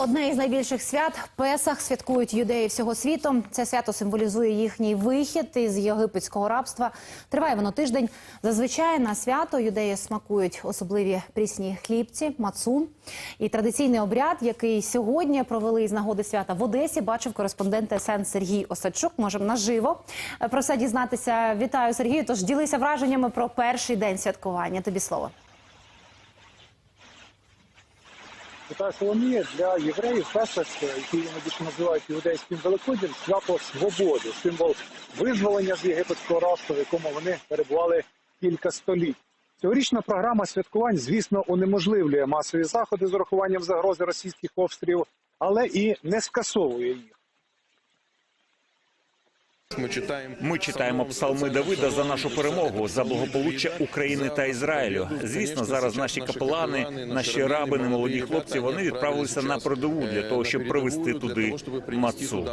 Одне із найбільших свят Песах святкують юдеї всього світу. Це свято символізує їхній вихід із єгипетського рабства. Триває воно тиждень. Зазвичай на свято юдеї смакують особливі прісні хлібці, мацу. І традиційний обряд, який сьогодні провели з нагоди свята в Одесі, бачив кореспондент СН Сергій Осадчук. Можемо наживо про це дізнатися. Вітаю Сергію. Тож ділися враженнями про перший день святкування. Тобі слово. Вітаю Соломія для євреїв Песах, який іноді ще називають іудейським великоднем, свято свободи, символ визволення з єгипетського рабства, в якому вони перебували кілька століть. Цьогорічна програма святкувань, звісно, унеможливлює масові заходи з урахуванням загрози російських обстрілів, але і не скасовує їх. Ми читаємо Ми читаємо псалми Давида за нашу перемогу, за благополуччя України та Ізраїлю. Звісно, зараз наші капелани, наші рабини, молоді хлопці, вони відправилися на передову для того, щоб привезти туди мацу.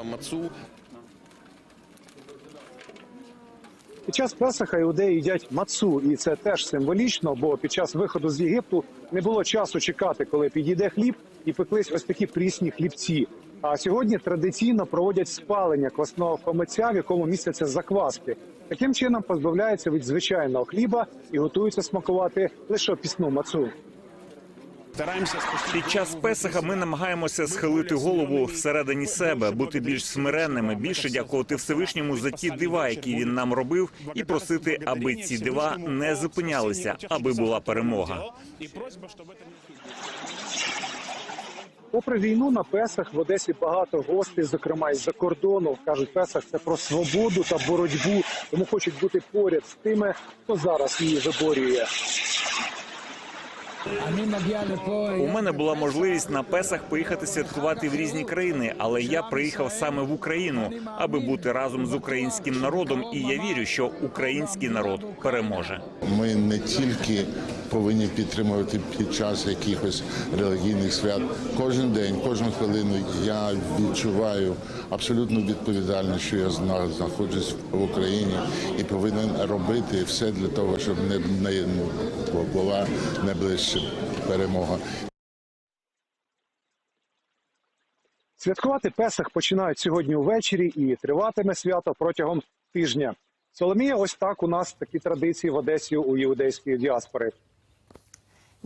Під час Песаха іудеї їдять мацу, і це теж символічно, бо під час виходу з Єгипту не було часу чекати, коли підійде хліб, і пеклись ось такі прісні хлібці. А сьогодні традиційно проводять спалення квасного хомиця, в якому містяться закваски. Таким чином позбавляються від звичайного хліба і готуються смакувати лише пісну мацу. Під час Песаха ми намагаємося схилити голову всередині себе, бути більш смиренними, більше дякувати Всевишньому за ті дива, які він нам робив, і просити, аби ці дива не зупинялися, аби була перемога. І просьба, щоб це Попри війну на Песах в Одесі багато гостей, зокрема із-за кордону. кажуть, Песах це про свободу та боротьбу, тому хочуть бути поряд з тими, хто зараз її виборює. У мене була можливість на Песах поїхати святкувати в різні країни, але я приїхав саме в Україну, аби бути разом з українським народом. І я вірю, що український народ переможе. Ми не тільки повинні підтримувати під час якихось релігійних свят. Кожен день, кожну хвилину я відчуваю абсолютну відповідальність, що я знаходжусь в Україні і повинен робити все для того, щоб не, не була найближча перемога. Святкувати Песах починають сьогодні увечері і триватиме свято протягом тижня. Соломія, ось так у нас такі традиції в Одесі у іудейської діаспори.